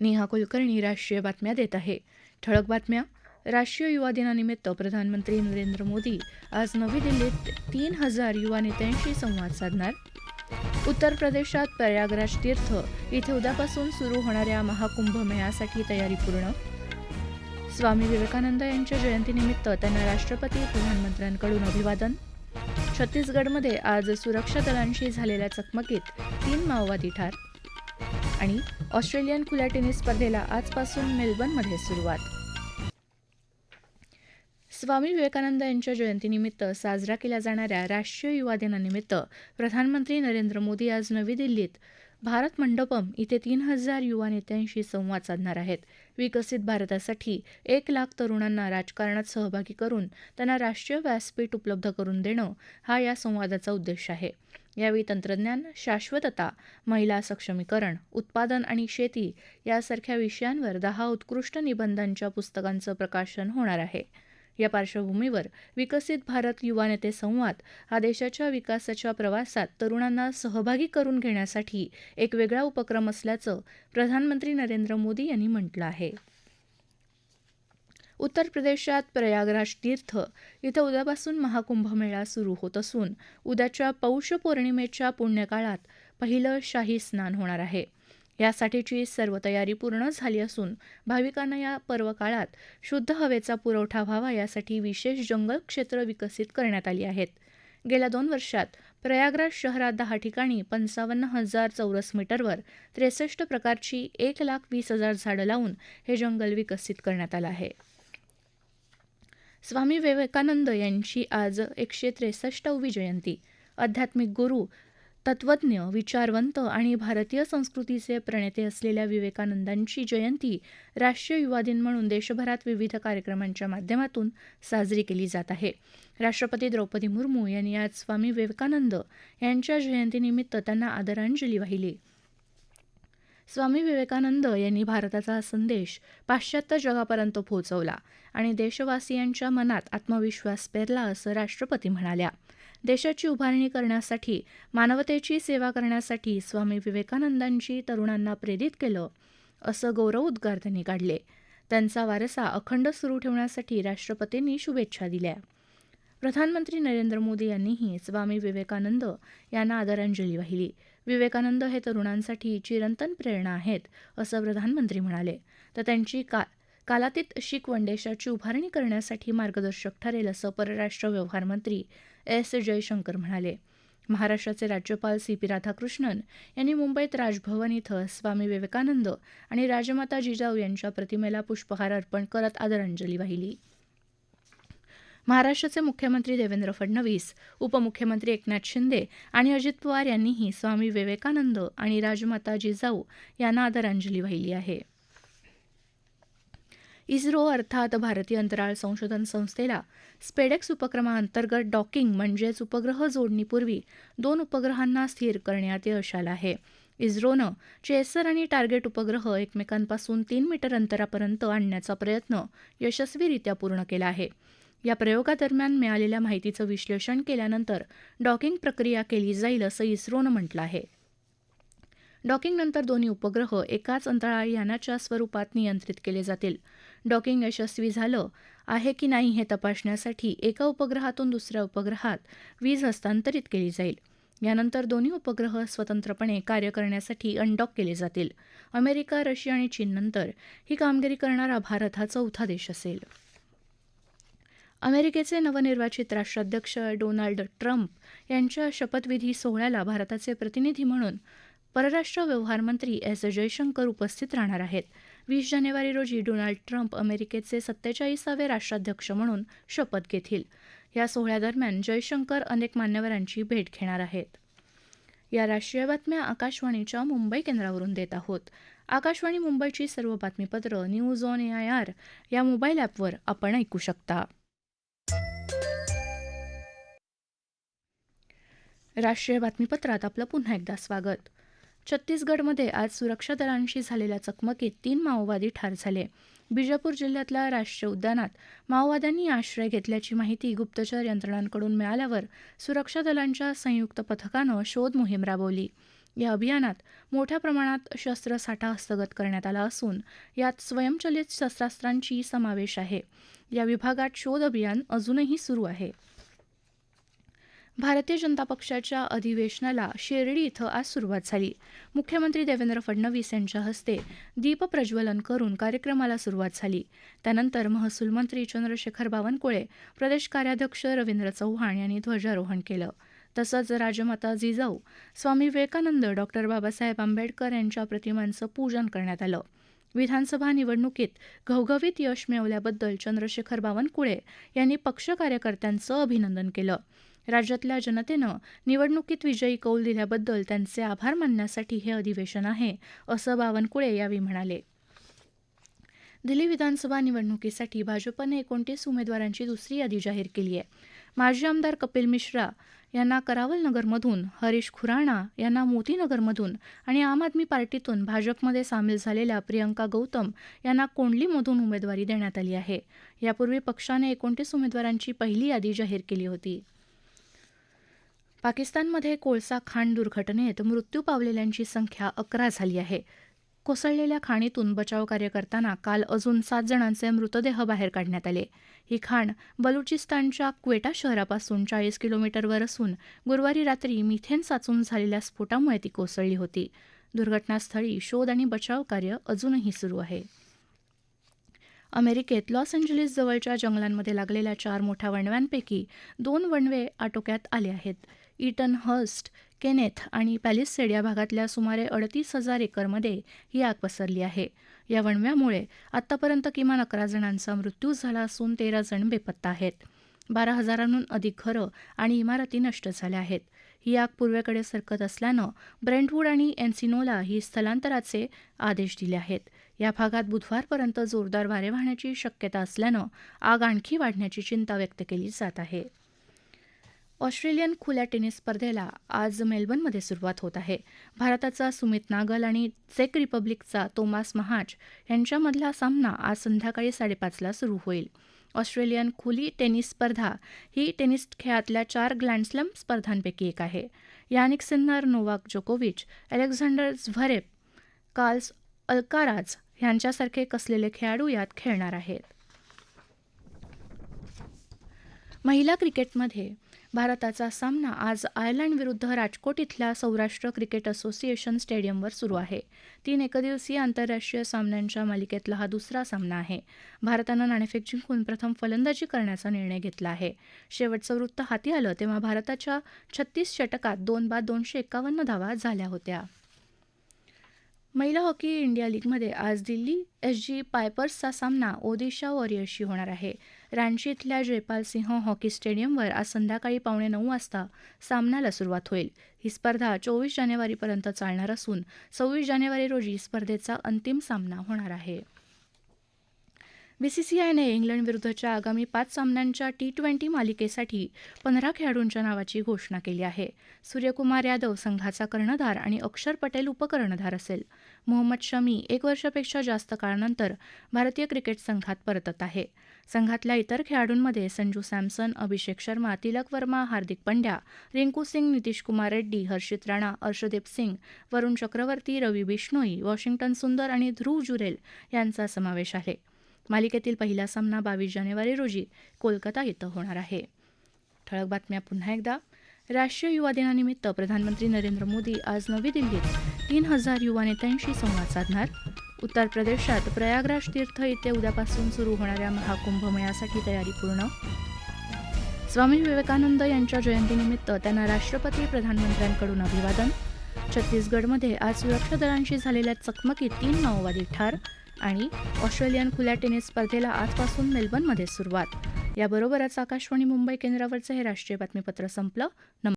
नेहा कुलकर्णी राष्ट्रीय बातम्या देत आहे. ठळक बातम्या. राष्ट्रीय युवा दिनानिमित्त प्रधानमंत्री नरेंद्र मोदी आज नवी दिल्लीत तीन हजार युवा नेत्यांशी संवाद साधणार. उत्तर प्रदेशात प्रयागराज तीर्थ इथे उद्यापासून सुरू होणाऱ्या महाकुंभ मेळ्यासाठी तयारी पूर्ण. स्वामी विवेकानंद यांच्या जयंतीनिमित्त त्यांना राष्ट्रपती प्रधानमंत्र्यांकडून अभिवादन. छत्तीसगडमध्ये आज सुरक्षा दलांशी झालेल्या चकमकीत तीन माओवादी ठार. आणि ऑस्ट्रेलियन खुल्या टेनिस स्पर्धेला आजपासून मेलबर्नमध्ये सुरुवात. स्वामी विवेकानंद यांच्या जयंतीनिमित्त साजरा केल्या जाणाऱ्या राष्ट्रीय युवा दिनानिमित्त प्रधानमंत्री नरेंद्र मोदी आज नवी दिल्लीत भारत मंडपम इथे तीन हजार युवा नेत्यांशी संवाद साधणार आहेत. विकसित भारतासाठी एक लाख तरुणांना राजकारणात सहभागी करून त्यांना राष्ट्रीय व्यासपीठ उपलब्ध करून देणं हा या संवादाचा उद्देश आहे. यावेळी तंत्रज्ञान शाश्वतता महिला सक्षमीकरण उत्पादन आणि शेती यासारख्या विषयांवर दहा उत्कृष्ट निबंधांच्या पुस्तकांचं प्रकाशन होणार आहे. या पार्श्वभूमीवर विकसित भारत युवा नेते संवाद हा देशाच्या विकासाच्या प्रवासात तरुणांना सहभागी करून घेण्यासाठी एक वेगळा उपक्रम असल्याचं प्रधानमंत्री नरेंद्र मोदी यांनी म्हटलं आहे. उत्तर प्रदेशात प्रयागराज तीर्थ इथं उद्यापासून महाकुंभ मेळा सुरू होत असून उद्याच्या पौष पौर्णिमेच्या पुण्यकाळात पहिलं शाही स्नान होणार आहे. यासाठीची सर्व तयारी पूर्ण झाली असून भाविकांना या पर्व काळात शुद्ध हवेचा पुरवठा व्हावा यासाठी विशेष जंगल क्षेत्र विकसित करण्यात आली आहेत. गेल्या दोन वर्षात प्रयागराज शहरात दहा ठिकाणी पंचावन्न हजार चौरस मीटरवर त्रेसष्ट प्रकारची एक लाख वीस हजार झाडं लावून हे जंगल विकसित करण्यात आलं आहे. स्वामी विवेकानंद यांची आज एकशे त्रेसष्टवी जयंती. आध्यात्मिक गुरु तत्वज्ञ विचारवंत आणि भारतीय संस्कृतीचे प्रणेते असलेल्या विवेकानंदांची जयंती राष्ट्रीय युवा दिन म्हणून देशभरात विविध कार्यक्रमांच्या माध्यमातून साजरी केली जात आहे. राष्ट्रपती द्रौपदी मुर्मू यांनी आज स्वामी विवेकानंद यांच्या जयंतीनिमित्त त्यांना आदरांजली वाहिली. स्वामी विवेकानंद यांनी भारताचा संदेश पाश्चात्य जगापर्यंत पोहोचवला आणि देशवासियांच्या मनात आत्मविश्वास पेरला असं राष्ट्रपती म्हणाल्या. देशाची उभारणी करण्यासाठी मानवतेची सेवा करण्यासाठी स्वामी विवेकानंदांची तरुणांना प्रेरित केलं असं गौरव उद्गार त्यांनी काढले. त्यांचा वारसा अखंड सुरू ठेवण्यासाठी राष्ट्रपतींनी शुभेच्छा दिल्या. प्रधानमंत्री नरेंद्र मोदी यांनीही स्वामी विवेकानंद यांना आदरांजली वाहिली. विवेकानंद हे तरुणांसाठी चिरंतन प्रेरणा आहेत असं प्रधानमंत्री म्हणाले. तर त्यांची का कालातीत शिकवण देशाची उभारणी करण्यासाठी मार्गदर्शक ठरेल असं परराष्ट्र व्यवहार मंत्री एस. जयशंकर म्हणाले. महाराष्ट्राचे राज्यपाल सी. पी. राधाकृष्णन यांनी मुंबईत राजभवन इथं स्वामी विवेकानंद आणि राजमाता जिजाऊ यांच्या प्रतिमेला पुष्पहार अर्पण करत आदरांजली वाहिली. महाराष्ट्राचे मुख्यमंत्री देवेंद्र फडणवीस उपमुख्यमंत्री एकनाथ शिंदे आणि अजित पवार यांनीही स्वामी विवेकानंद आणि राजमाता जिजाऊ यांना आदरांजली वाहिली आहे. इस्रो अर्थात भारतीय अंतराळ संशोधन संस्थेला स्पेडेक्स उपक्रमाअंतर्गत डॉकिंग म्हणजेच उपग्रह जोडणीपूर्वी दोन उपग्रहांना स्थिर करण्यात यश आलं आहे. इस्रोनं चेसर आणि टार्गेट उपग्रह एकमेकांपासून तीन मीटर अंतरापर्यंत आणण्याचा प्रयत्न यशस्वीरित्या पूर्ण केला आहे. या प्रयोगादरम्यान मिळालेल्या माहितीचं विश्लेषण केल्यानंतर डॉकिंग प्रक्रिया केली जाईल असं इस्रोनं म्हटलं आहे. डॉकिंगनंतर दोन्ही उपग्रह एकाच अंतराळ यानाच्या स्वरूपात नियंत्रित केले जातील. डॉकिंग यशस्वी झालं आहे की नाही हे तपासण्यासाठी एका उपग्रहातून दुसऱ्या उपग्रहात वीज हस्तांतरित केली जाईल. यानंतर दोन्ही उपग्रह स्वतंत्रपणे कार्य करण्यासाठी अनडॉक केले जातील. अमेरिका रशिया आणि चीननंतर ही कामगिरी करणारा भारत हा चौथा देश असेल. अमेरिकेचे नवनिर्वाचित राष्ट्राध्यक्ष डोनाल्ड ट्रम्प यांच्या शपथविधी सोहळ्याला भारताचे प्रतिनिधी म्हणून परराष्ट्र व्यवहार मंत्री एस जयशंकर उपस्थित राहणार आहेत. वीस जानेवारी रोजी डोनाल्ड ट्रम्प अमेरिकेचे सत्तेचाळीसावे राष्ट्राध्यक्ष म्हणून शपथ घेतील. या सोहळ्यादरम्यान जयशंकर अनेक मान्यवरांची भेट घेणार आहेत. या राष्ट्रीय बातम्या आकाशवाणीच्या मुंबई केंद्रावरून देत आहोत. आकाशवाणी मुंबईची सर्व बातमीपत्र news on A I R या मोबाईल ॲपवर आपण ऐकू शकता. राष्ट्रीय बातमीपत्रात आपलं पुन्हा एकदा स्वागत. छत्तीसगडमध्ये आज सुरक्षा दलांशी झालेल्या चकमकीत तीन माओवादी ठार झाले. बिजापूर जिल्ह्यातल्या राष्ट्रीय उद्यानात माओवाद्यांनी आश्रय घेतल्याची माहिती गुप्तचर यंत्रणांकडून मिळाल्यावर सुरक्षा दलांच्या संयुक्त पथकानं शोध मोहीम राबवली. या अभियानात मोठ्या प्रमाणात शस्त्रसाठा हस्तगत करण्यात आला असून यात स्वयंचलित शस्त्रास्त्रांची समावेश आहे. या विभागात शोध अभियान अजूनही सुरू आहे. भारतीय जनता पक्षाच्या अधिवेशनाला शिर्डी इथं आज सुरुवात झाली. मुख्यमंत्री देवेंद्र फडणवीस यांच्या हस्ते दीपप्रज्वलन करून कार्यक्रमाला सुरुवात झाली. त्यानंतर महसूल मंत्री चंद्रशेखर बावनकुळे प्रदेश कार्याध्यक्ष रवींद्र चव्हाण यांनी ध्वजारोहण केलं. तसंच राजमाता जिजाऊ स्वामी विवेकानंद डॉक्टर बाबासाहेब आंबेडकर यांच्या प्रतिमांचं पूजन करण्यात आलं. विधानसभा निवडणुकीत घवघवीत यश मिळवल्याबद्दल चंद्रशेखर बावनकुळे यांनी पक्ष कार्यकर्त्यांचं अभिनंदन केलं. राज्यातल्या जनतेनं निवडणुकीत विजयी कौल दिल्याबद्दल त्यांचे आभार मानण्यासाठी हे अधिवेशन आहे असं बावनकुळे यावेळी म्हणाले. दिल्ली विधानसभा निवडणुकीसाठी भाजपने एकोणतीस उमेदवारांची दुसरी यादी जाहीर केली आहे. माजी आमदार कपिल मिश्रा यांना करावल नगरमधून हरीश खुराणा यांना मोतीनगरमधून आणि आम आदमी पार्टीतून भाजपमध्ये सामील झालेल्या प्रियंका गौतम यांना कोंडलीमधून उमेदवारी देण्यात आली आहे. यापूर्वी पक्षाने एकोणतीस उमेदवारांची पहिली यादी जाहीर केली होती. पाकिस्तानमध्ये कोळसा खाण दुर्घटनेत मृत्यू पावलेल्यांची संख्या अकरा झाली आहे. कोसळलेल्या खाणीतून बचाव कार्य करताना काल अजून सात जणांचे मृतदेह बाहेर काढण्यात आले. ही खाण बलुचिस्तानच्या क्वेटा शहरापासून चाळीस किलोमीटरवर असून गुरुवारी रात्री मिथेन साचून झालेल्या स्फोटामुळे ती कोसळली होती. दुर्घटनास्थळी शोध आणि बचाव कार्य अजूनही सुरू आहे. अमेरिकेत लॉस एंजलिस जवळच्या जंगलांमध्ये लागलेल्या चार मोठ्या वणव्यांपैकी दोन वणवे आटोक्यात आले आहेत. इटन हर्स्ट केनेथ आणि पॅलिसेड या भागातल्या सुमारे अडतीस हजार एकरमध्ये ही आग पसरली आहे. या वणव्यामुळे आतापर्यंत किमान अकरा जणांचा मृत्यू झाला असून तेरा जण बेपत्ता आहेत. बारा हजारांहून अधिक घरं आणि इमारती नष्ट झाल्या आहेत. ही आग पूर्वेकडे सरकत असल्यानं ब्रेंटवूड आणि एन्सिनोला ही स्थलांतराचे आदेश दिले आहेत. या भागात बुधवारपर्यंत जोरदार वारे वाहण्याची शक्यता असल्यानं आग आणखी वाढण्याची चिंता व्यक्त केली जात आहे. ऑस्ट्रेलियन खुल्या टेनिस स्पर्धेला आज मेलबर्नमध्ये सुरुवात होत आहे. भारताचा सुमित नागल आणि चेक रिपब्लिकचा तोमास महाज यांच्यामधला सामना आज संध्याकाळी साडेपाचला सुरू होईल. ऑस्ट्रेलियन खुली टेनिस स्पर्धा ही टेनिस खेळातल्या चार ग्लँडस्लम स्पर्धांपैकी एक आहे. यानिक सिन्नर नोवाक जोकोविच अलेक्झांडर झ्वरेप कार्ल्स अल्काराज यांच्यासारखे कसलेले खेळाडू यात खेळणार आहेत? महिला क्रिकेटमध्ये भारताचा सामना आज आयर्लंड विरुद्ध राजकोट इथल्या सौराष्ट्र क्रिकेट असोसिएशन स्टेडियमवर सुरू आहे. तीन एकदिवसीय आंतरराष्ट्रीय सामन्यांच्या मालिकेतला हा दुसरा सामना आहे. भारतानं नाणेफेक जिंकून प्रथम फलंदाजी करण्याचा निर्णय घेतला आहे. शेवटचं वृत्त हाती आलं तेव्हा भारताच्या छत्तीस षटकात दोन बाद दोनशे एकावन्न धावा झाल्या होत्या. महिला हॉकी इंडिया लीगमध्ये आज दिल्ली एस जी पायपर्सचा सामना ओदिशा वॉरियर्सशी होणार आहे. रांची इथल्या जयपाल सिंह हॉकी स्टेडियमवर आज संध्याकाळी पावणे नऊ वाजता सामन्याला सुरुवात होईल. ही स्पर्धा चोवीस जानेवारीपर्यंत चालणार असून सव्वीस जानेवारी रोजी स्पर्धेचा अंतिम सामना होणार आहे. बीसीसीआयने इंग्लंड विरुद्धच्या आगामी पाच सामन्यांच्या टी ट्वेंटी मालिकेसाठी पंधरा खेळाडूंच्या नावाची घोषणा केली आहे. सूर्यकुमार यादव संघाचा कर्णधार आणि अक्षर पटेल उपकर्णधार असेल. मोहम्मद शमी एक वर्षापेक्षा जास्त काळानंतर भारतीय क्रिकेट संघात परतत आहे. संघातल्या इतर खेळाडूंमध्ये संजू सॅमसन अभिषेक शर्मा तिलक वर्मा हार्दिक पंड्या रिंकू सिंग नितीश कुमार रेड्डी हर्षित राणा अर्षदीप सिंग वरुण चक्रवर्ती रवी बिश्नोई वॉशिंग्टन सुंदर आणि ध्रुव जुरेल यांचा समावेश आहे. मालिकेतील पहिला सामना बावीस जानेवारी रोजी कोलकाता इथं होणार आहे. ठळक बातम्या पुन्हा एकदा. राष्ट्रीय युवा दिनानिमित्त प्रधानमंत्री नरेंद्र मोदी आज नवी दिल्लीत तीन हजार युवा नेत्यांशी संवाद साधणार. उत्तर प्रदेशात प्रयागराज तीर्थ येथे उद्यापासून सुरू होणाऱ्या महाकुंभमेळ्यासाठी तयारी पूर्ण. स्वामी विवेकानंद यांच्या जयंतीनिमित्त त्यांना राष्ट्रपती प्रधानमंत्र्यांकडून अभिवादन. छत्तीसगडमध्ये आज सुरक्षा दलांशी झालेल्या चकमकीत तीन माओवादी ठार. आणि ऑस्ट्रेलियन खुल्या टेनिस स्पर्धेला आजपासून मेलबर्नमध्ये सुरुवात. याबरोबरच आकाशवाणी मुंबई केंद्रावरचं हे राष्ट्रीय बातमीपत्र संपलं.